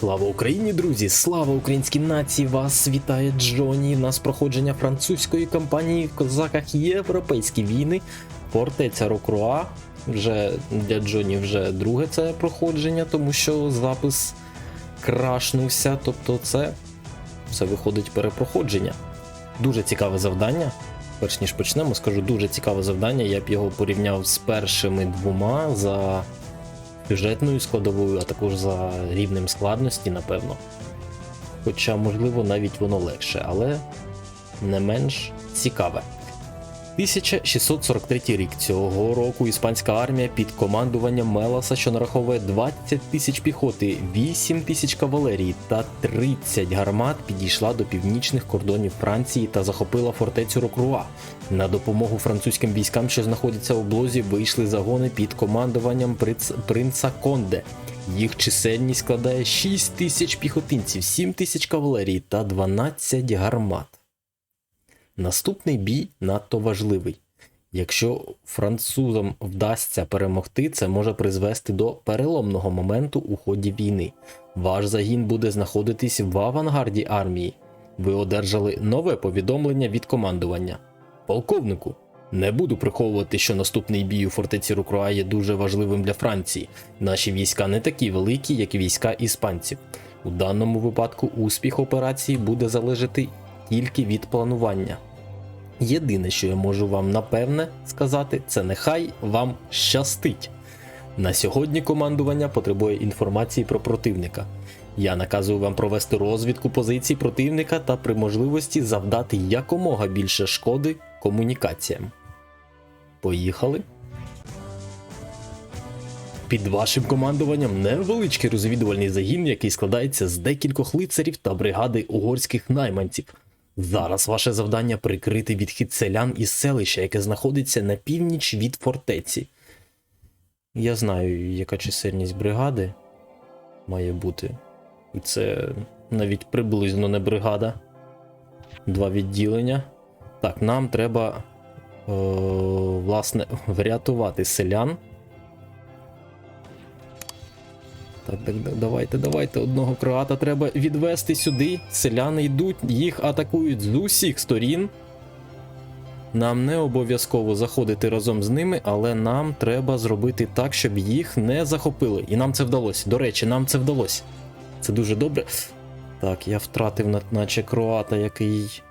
Слава Україні, друзі! Слава українській нації! Вас вітає Джоні. Нас проходження французької кампанії в козаках Європейські війни. Фортеця Рокруа. Вже для Джоні вже друге це проходження, тому що запис крашнувся. Тобто, це все виходить перепроходження. Дуже цікаве завдання. Перш ніж почнемо, скажу дуже цікаве завдання. Я б його порівняв з першими двома за сюжетною складовою, а також за рівнем складності, напевно. Хоча, можливо, навіть воно легше, але не менш цікаве. 1643 рік цього року іспанська армія під командуванням Меласа, що нараховує 20 тисяч піхоти, 8 тисяч кавалерії та 30 гармат, підійшла до північних кордонів Франції та захопила фортецю Рокруа. На допомогу французьким військам, що знаходяться в облозі, вийшли загони під командуванням принца Конде. Їх чисельність складає 6 тисяч піхотинців, 7 тисяч кавалерії та 12 гармат. Наступний бій надто важливий. Якщо французам вдасться перемогти, це може призвести до переломного моменту у ході війни. Ваш загін буде знаходитись в авангарді армії. Ви одержали нове повідомлення від командування. Полковнику, не буду приховувати, що наступний бій у фортеці Рукруа є дуже важливим для Франції. Наші війська не такі великі, як війська іспанців. У даному випадку успіх операції буде залежати тільки від планування. Єдине, що я можу вам напевне сказати, це нехай вам щастить. На сьогодні командування потребує інформації про противника. Я наказую вам провести розвідку позицій противника та при можливості завдати якомога більше шкоди комунікаціям. Поїхали. Під вашим командуванням невеличкий розвідувальний загін, який складається з декількох лицарів та бригади угорських найманців. Зараз ваше завдання прикрити відхід селян із селища, яке знаходиться на північ від фортеці. Я знаю, яка чисельність бригади має бути. І це навіть приблизно не бригада. Два відділення. Так, нам треба, е, власне, врятувати селян. Так, так, так, давайте, давайте. Одного кроата треба відвести сюди. Селяни йдуть, їх атакують з усіх сторін. Нам не обов'язково заходити разом з ними, але нам треба зробити так, щоб їх не захопили. І нам це вдалося. До речі, нам це вдалося. Це дуже добре. Так, я втратив наче кроата, який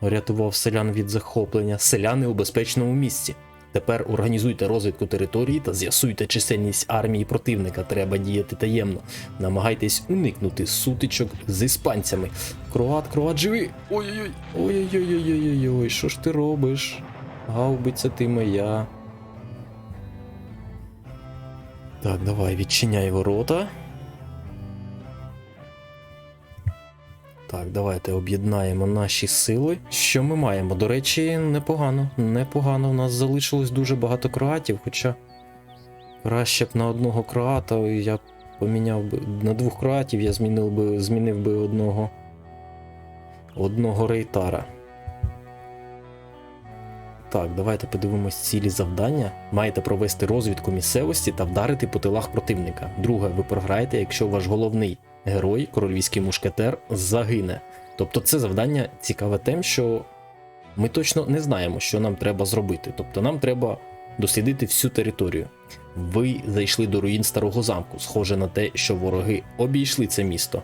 рятував селян від захоплення. Селяни у безпечному місці. Тепер організуйте розвідку території та з'ясуйте чисельність армії противника. Треба діяти таємно. Намагайтесь уникнути сутичок з іспанцями. Кроат, кроат, живи! Ой-ой-ой! Ой-ой-ой-ой-ой-ой, що ж ти робиш? Гаубиця ти моя. Так, давай, відчиняй ворота. Так, давайте об'єднаємо наші сили. Що ми маємо? До речі, непогано. Непогано. У нас залишилось дуже багато кроатів, хоча краще б на одного кроата я поміняв би. На двох кроатів я змінив би, змінив би одного. Одного рейтара. Так, давайте подивимось цілі завдання. Маєте провести розвідку місцевості та вдарити по тилах противника. Друге, ви програєте, якщо ваш головний герой, королівський мушкетер, загине. Тобто це завдання цікаве тим, що ми точно не знаємо, що нам треба зробити. Тобто нам треба дослідити всю територію. Ви зайшли до руїн старого замку. Схоже на те, що вороги обійшли це місто.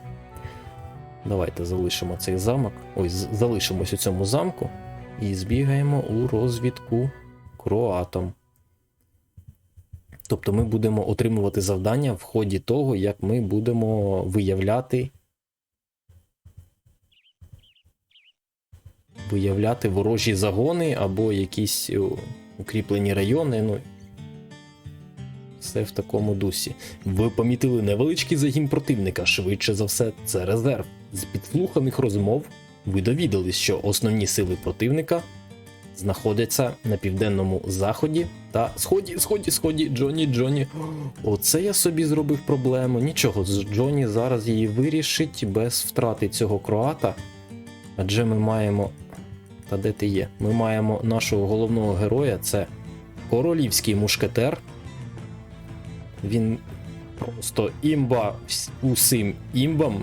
Давайте залишимо цей замок. Ой, залишимось у цьому замку і збігаємо у розвідку кроатом. Тобто ми будемо отримувати завдання в ході того, як ми будемо виявляти. Виявляти ворожі загони або якісь укріплені райони. Ну, все в такому дусі. Ви помітили невеличкий загін противника, швидше за все, це резерв. З підслуханих розмов ви довідались, що основні сили противника знаходяться на південному заході та сході, сході, сході, Джоні, Джоні. Оце я собі зробив проблему. Нічого, з Джоні зараз її вирішить без втрати цього кроата. Адже ми маємо. Та де ти є? Ми маємо нашого головного героя, це королівський мушкетер. Він Просто імба усім імбам.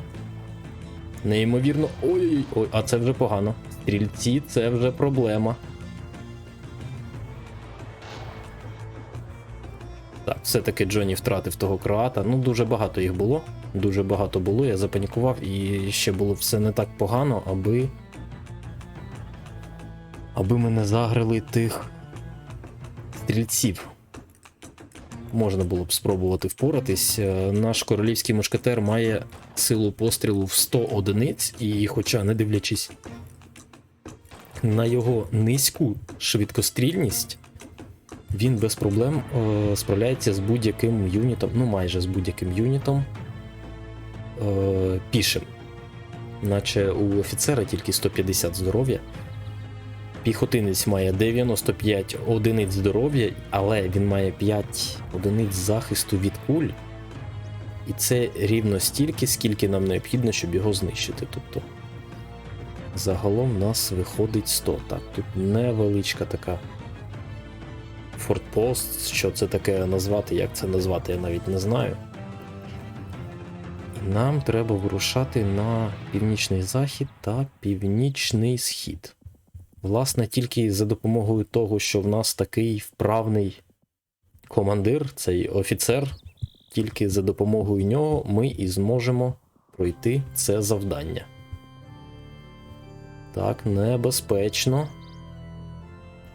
Неймовірно. Ой, ой, а це вже погано. Стрільці це вже проблема. Так, все-таки Джоні втратив того кроата. Ну, дуже багато їх було. Дуже багато було. Я запанікував і ще було все не так погано, аби. Аби ми не заграли тих стрільців. Можна було б спробувати впоратись. Е, Наш королівський мушкетер має силу пострілу в 100 одиниць, і, хоча, не дивлячись на його низьку швидкострільність, він без проблем е, справляється з будь-яким юнітом, ну майже з будь-яким юнітом е, пішим. Наче у офіцера тільки 150 здоров'я. Піхотинець має 95 одиниць здоров'я, але він має 5 одиниць захисту від куль. І це рівно стільки, скільки нам необхідно, щоб його знищити. Тобто загалом нас виходить 100. Так, тут невеличка така фортпост. Що це таке назвати, як це назвати, я навіть не знаю. І нам треба вирушати на північний захід та північний схід. Власне, тільки за допомогою того, що в нас такий вправний командир, цей офіцер, тільки за допомогою нього ми і зможемо пройти це завдання. Так, небезпечно.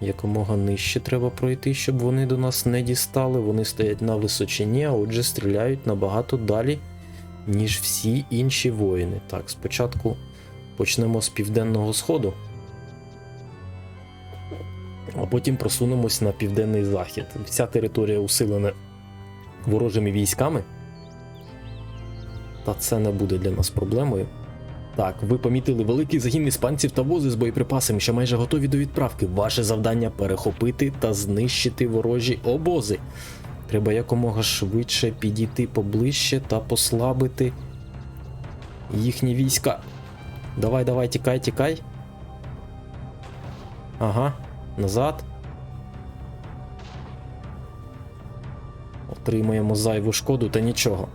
Якомога нижче треба пройти, щоб вони до нас не дістали. Вони стоять на височині, а отже стріляють набагато далі, ніж всі інші воїни. Так, спочатку почнемо з південного сходу а потім просунемось на південний захід. Вся територія усилена ворожими військами. Та це не буде для нас проблемою. Так, ви помітили великий загін іспанців та вози з боєприпасами, що майже готові до відправки. Ваше завдання перехопити та знищити ворожі обози. Треба якомога швидше підійти поближче та послабити їхні війська. Давай, давай, тікай, тікай. Ага, назад. Отримуємо зайву шкоду та нічого.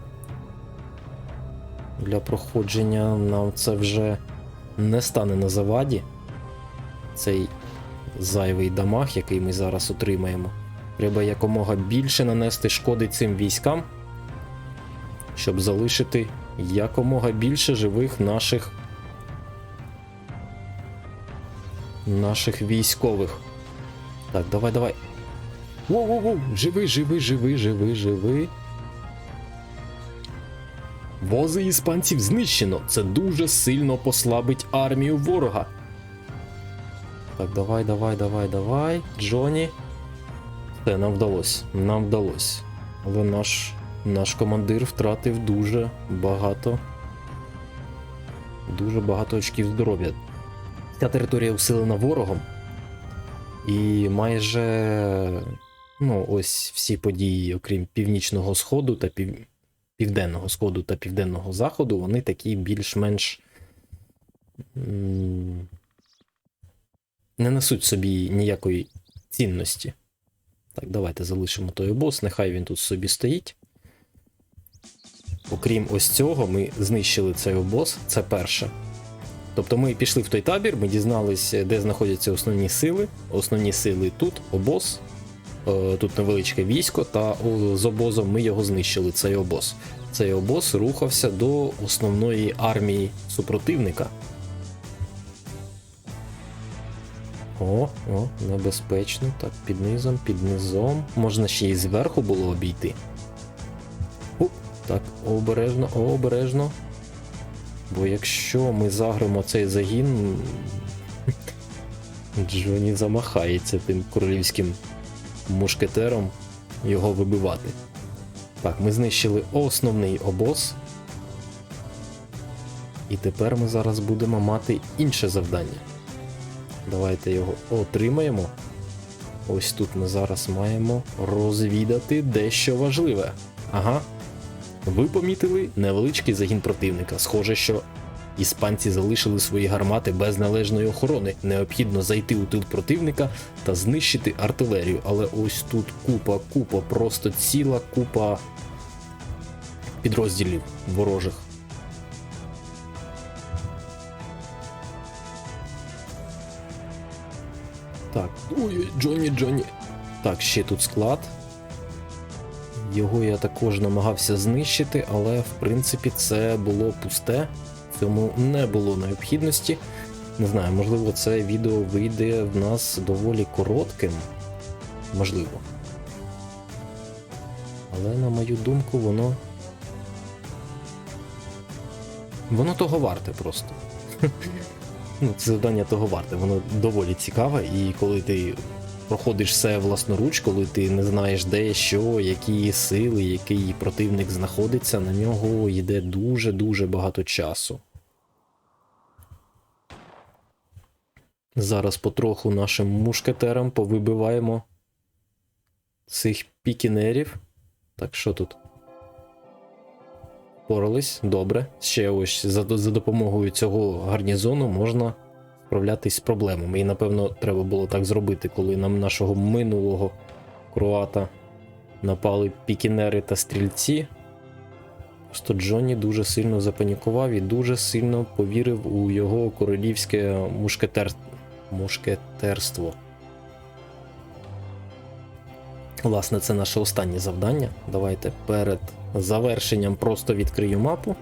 Для проходження нам це вже не стане на заваді. Цей зайвий дамаг, який ми зараз отримаємо. Треба якомога більше нанести шкоди цим військам, щоб залишити якомога більше живих наших наших військових. Так, давай, давай. Воу-воу-воу, живи, живи, живи, живи, живи. Вози іспанців знищено. Це дуже сильно послабить армію ворога. Так, давай, давай, давай, давай. Джоні. Все, нам вдалося. Нам вдалося. Але наш, наш командир втратив дуже багато. Дуже багато очків здоров'я. Ця територія усилена ворогом. І майже ну, ось всі події, окрім північного сходу та пів... південного сходу та південного заходу, вони такі більш-менш не несуть собі ніякої цінності. Так, давайте залишимо той обоз, нехай він тут собі стоїть. Окрім ось цього, ми знищили цей обоз, це перше. Тобто ми пішли в той табір, ми дізналися, де знаходяться основні сили. Основні сили тут, обоз, тут невеличке військо, та з обозом ми його знищили. Цей обоз. Цей обоз рухався до основної армії супротивника. О, о, небезпечно. Так, під низом, під низом. Можна ще й зверху було обійти. Уп, так, обережно, обережно. Бо якщо ми загримо цей загін, Джоні замахається тим королівським мушкетером його вибивати. Так, ми знищили основний обоз. І тепер ми зараз будемо мати інше завдання. Давайте його отримаємо. Ось тут ми зараз маємо розвідати дещо важливе. Ага, ви помітили невеличкий загін противника. Схоже, що іспанці залишили свої гармати без належної охорони. Необхідно зайти у тил противника та знищити артилерію. Але ось тут купа, купа, просто ціла купа підрозділів ворожих. Так, ой, Джонні, Джонні. Так, ще тут склад. Його я також намагався знищити, але в принципі це було пусте. В цьому не було необхідності. Не знаю, можливо, це відео вийде в нас доволі коротким. Можливо. Але на мою думку, воно. Воно того варте просто. Ну, це завдання того варте, воно доволі цікаве, і коли ти проходиш все власноруч, коли ти не знаєш де, що, які сили, який противник знаходиться, на нього йде дуже-дуже багато часу. Зараз потроху нашим мушкетерам повибиваємо цих пікінерів. Так, що тут? Порались, добре. Ще ось за, за допомогою цього гарнізону можна справлятись з проблемами. І напевно треба було так зробити, коли нам нашого минулого кроата напали пікінери та стрільці. Просто Джонні дуже сильно запанікував і дуже сильно повірив у його королівське мушкетер... мушкетерство. Власне, це наше останнє завдання. Давайте перед завершенням просто відкрию мапу.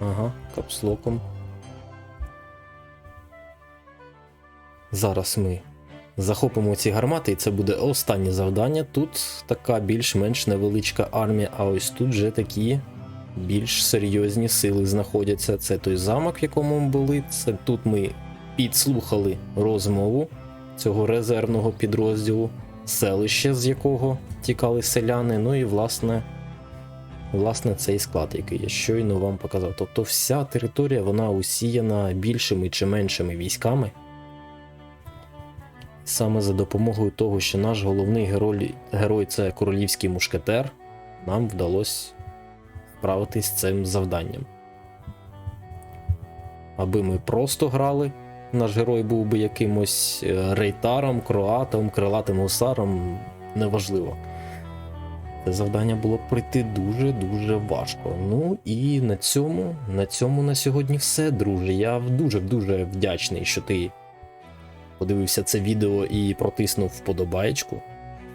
Ага, капслоком. Зараз ми захопимо ці гармати, і це буде останнє завдання. Тут така більш-менш невеличка армія, а ось тут вже такі більш серйозні сили знаходяться. Це той замок, в якому ми були. Це тут ми підслухали розмову цього резервного підрозділу, селище, з якого тікали селяни. Ну і власне. Власне, цей склад, який я щойно вам показав. Тобто вся територія вона усіяна більшими чи меншими військами. Саме за допомогою того, що наш головний герой, герой це королівський мушкетер, нам вдалося справитись з цим завданням. Аби ми просто грали, наш герой був би якимось е, рейтаром, кроатом, крилатим гусаром, неважливо. Це завдання було пройти дуже-дуже важко. Ну і на цьому, на цьому на сьогодні все, друже. Я дуже-дуже вдячний, що ти подивився це відео і протиснув вподобаєчку.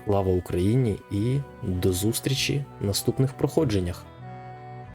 Слава Україні і до зустрічі в наступних проходженнях.